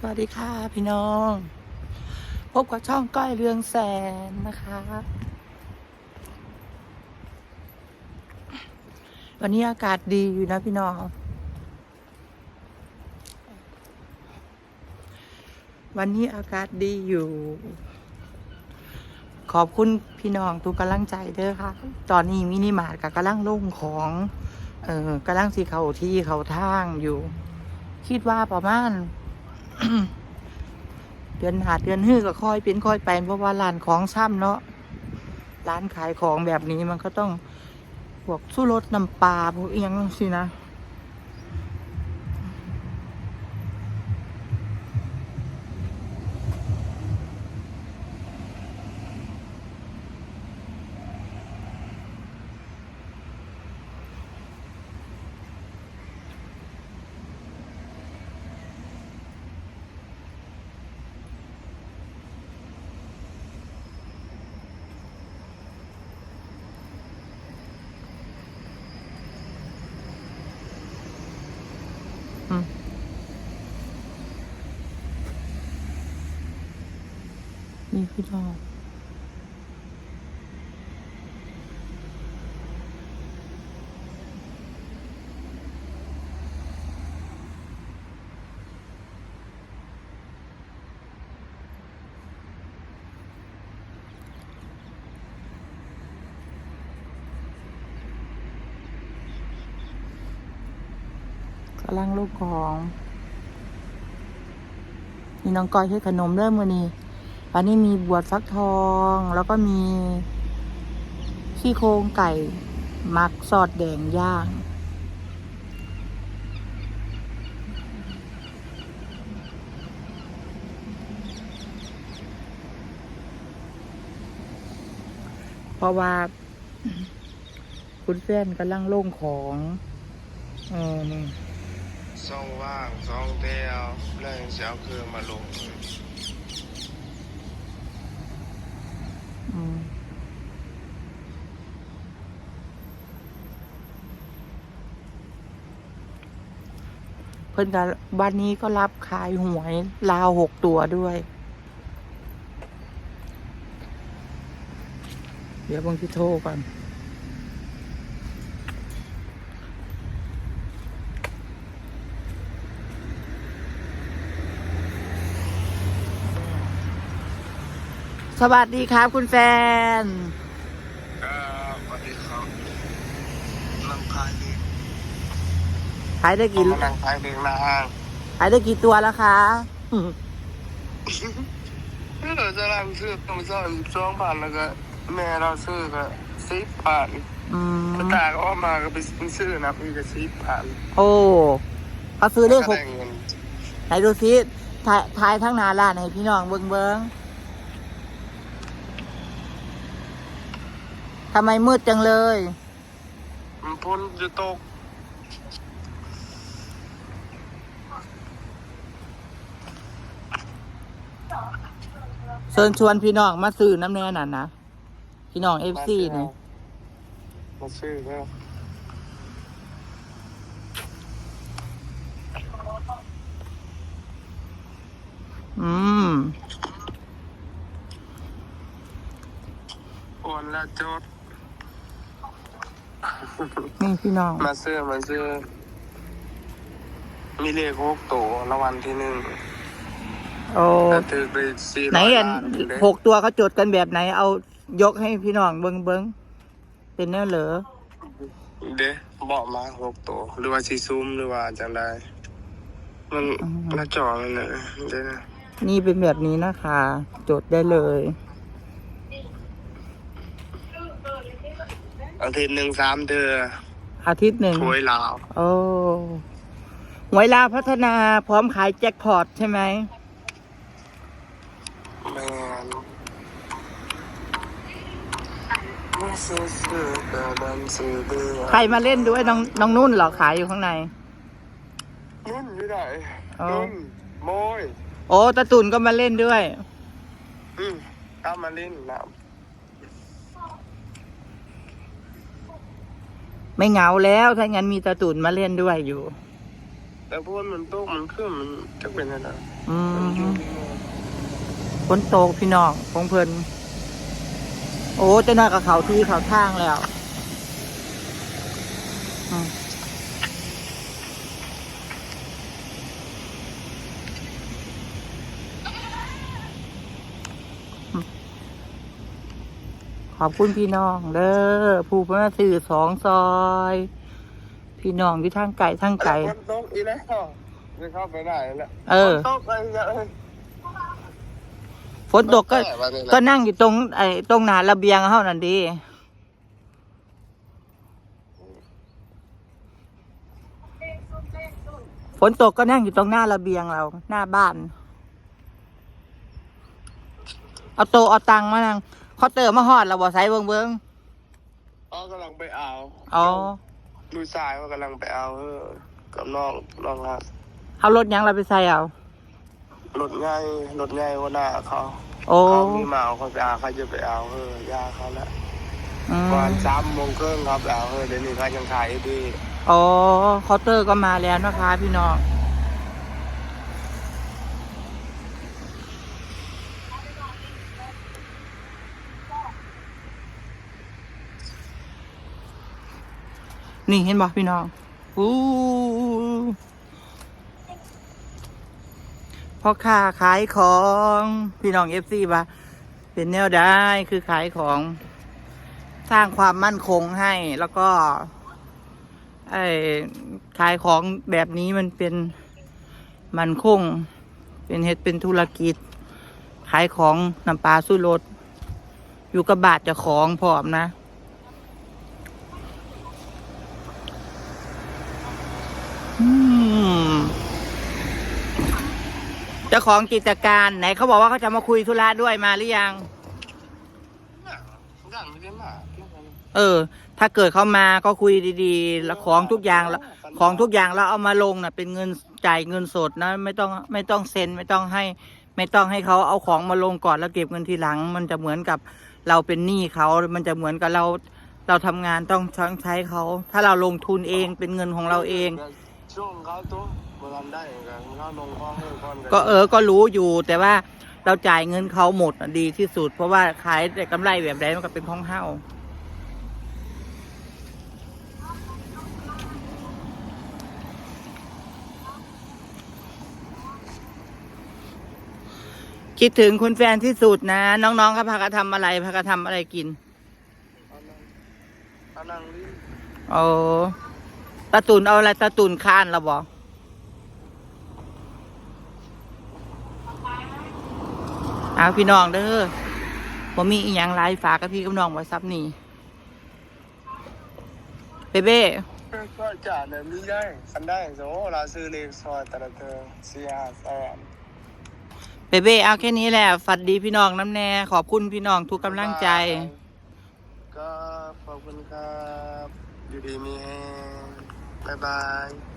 สวัสดีค่ะพี่น้อง พบกับช่องก้อยเรืองแสนนะคะ วันนี้อากาศดีอยู่นะพี่น้อง วันนี้อากาศดีอยู่ ขอบคุณพี่น้องทุกกำลังใจเด้อค่ะ ตอนนี้มินิมาร์ทกับกำลังลงของ เออกำลังสีเขาที่เขาทางอยู่ คิดว่าประมาณ เดือนหาเดือนฮื้อก็ค่อยเป็นค่อยไปเพราะว่าร้านของซ้ำเนาะร้านขายของแบบนี้มันก็ต้องพวกสู้รสน้ำปลาพวกเอียงสินะ นี่พี่น้อกำลังลูกของนี่น้องก้อยให้ขนมเริ่มมือนี้ วันนี้มีบวชฟักทอง แล้วก็มีขี้โครงไก่หมักสอดแดงย่าง เพราะว่า คุณแฟนกำลังโล่งของเออนี่ช่องว่างช่องเดียวเรื่องเสียเครื่อมาลง อืม เพิ่นกับวันนี้ก็รับขายหวยลาวหกตัวด้วย เดี๋ยวบางทีโทรก่อน วัสดีครับคุณแฟนก็สวัสดีครับนั่งขายเด็กขายได้ผมกี่มานั่งขายเด็กหน้าห้างขายได้กี่ตัวแล้วคะอืมเออจะรังซื้อต้องซ่อนสองพันแล้วก็แม่เราซื้อก็สิบพันอืมกระตาก็เออกมาก็ไปซื้อนะพี่ก็สิบพันโอ้เขาซื้อได้หกได้เงินไหนดูซิถ่ายถ่ายทั้งหนาร้านให้พี่น้องเบิงเบิง ทำไมมืดจังเลยมันพ้นจะตก เชิญชวนพี่น้องมาซื้อน้ำแน่น่ะนะ พี่น้องเอฟซีนี่มาซื้อแล้วอืมโอนแล้วจด นี่พี่น้อง มาซื้อมาซื้อมีเลขหกตัวรางวัลที่หนึ่งโอ้แต่ถือไปสี่ไหนร้อยอัล้านนเด้หกตัวเขาจดกันแบบไหน เอายกให้พี่น้องเบิงเบิงเป็นแน่เหรอเด้บอกมาหกตัวหรือว่าซีซูมหรือว่าจังไดมันอืมหน้าจอมันเนี่ยเด้นะ นี่เป็นแบบนี้นะคะ จดได้เลย อาทิตย์หนึ่งสามเดือนอาทิตย์หนึ่งถวยลาว โอ้หวยลาวพัฒนาพร้อมขายแจ็คพอตใช่ไหมแมนไม่ซื้อซื้อแต่ดันซื้อเดือใครมาเล่นด้วยน้องน้องนุ่นเหรอขายอยู่ข้างใน นุ่นอยู่ไหนอ๋อนุ่นโมย โอ้ตาตุ่นก็มาเล่นด้วย อืมตามมาเล่นน้ ไม่เหงาแล้ว ถ้างั้นมีตาตุ่นมาเล่นด้วยอยู่ำแต่พวกมันตกมันขึ้นมันจะเป็นอะไรอืมันอยู่มที่โน่นฝนตกพี่น้องของเพิ่นโอ้เจะน่ากับเขาที่เขาทางแล้ว อืม ขอบคุณพี่น้องเด้อผู้มาสื่อสองซอย พี่น้องที่ทางไก่ทางไก่ฝนตกอีแล้วจะเข้าไปได้แล้วเออฝนตกอะไรอย่างเงี้ยฝนตกก็ก็นั่งอยู่ตรงไอ้ตรงหนาระเบียงเท่านั้นดี ฝนตกก็นั่งอยู่ตรงหน้าระเบียงเรา หน้าบ้าน เอาโตะเอาตังค์มานั่ง เขาเติมมาหอดเราบ่ใส่เบิงเบิงอ๋อกำลังไปเอาอ๋อลูกชายว่ากำลังไปเอาเออกับน้องน้องครับเอารถหยังเราไปใส่เอารถง่ายรถง่ายว่าหน้าเขาโอ้เขามีหมาเขาไปเอาเขาจะไปเอาเออยาเขาแล้วอืมประมาณสามโมงครึ่งครับไปเอาเออเดี๋ยวนี้เขายังขายอยู่ดี อ๋อเคาน์เตอร์ก็มาแล้วนะคะ พี่น้อง นี่เห็นบ่พี่น้องอู้พ่อค้าขายของพี่น้องเอฟซีปะเป็นแนวได้คือขายของ สร้างความมั่นคงให้แล้วก็ ไอ้ขายของแบบนี้มันเป็นมันคง เป็นเฮ็ดเป็นธุรกิจ ขายของน้ำปลาสู้รถอยู่กับบาทจะของพร้อมนะ อืมเจ้าของกิจการไหนเขาบอกว่าเขาจะมาคุยธุระด้วยมาหรือยังดังไม่ได้มาเออ ถ้าเกิดเขามาก็คุยดีๆแล้วของทุกอย่างแล้วของทุกอย่างเราเอามาลงน่ะ เป็นเงินจ่ายเงินสดนะ ไม่ต้องไม่ต้องเซ็นไม่ต้องให้ ไม่ต้องให้เขาเอาของมาลงก่อนแล้วเก็บเงินทีหลัง มันจะเหมือนกับเราเป็นหนี้เขามันจะเหมือนกับเราเราทำงานต้องใช้เขา ถ้าเราลงทุนเองเป็นเงินของเราเอง ช่วงเขาตัวมันทำได้เหมือนกันเขาลงข้อให้ก้อนก็เออก็รู้อยู่แต่ว่าเราจ่ายเงินเขาหมดน่ะดีที่สุด เพราะว่าขายแต่กำไรแบบใดมันก็เป็นของเฮ้าคิดถึงคุณแฟนที่สุดนะ น้องๆก็พากันทำอะไรพากันทำอะไรกินเขานั่งลิ้น โอ้ ตาตุนเอาอะไรตาตุนค้านเราบอกเอาพี่น้องเด้อผมมีอีหยังไลฟ์ฝากกับพี่กับน้องไว้ซับนี่เบเบ้ก็จ่าเนี่ยมีได้คันได้โซ่เราซื้อเลขซอยแต่ละเธอเสียแสนเบเบ้เอาแค่นี้แหละฝันดีพี่น้องน้ำแน่ ขอบคุณพี่น้องทุกกำลังใจ ก็ขอบคุณครับ อยู่ดีมีแฮ งบ๊ายบาย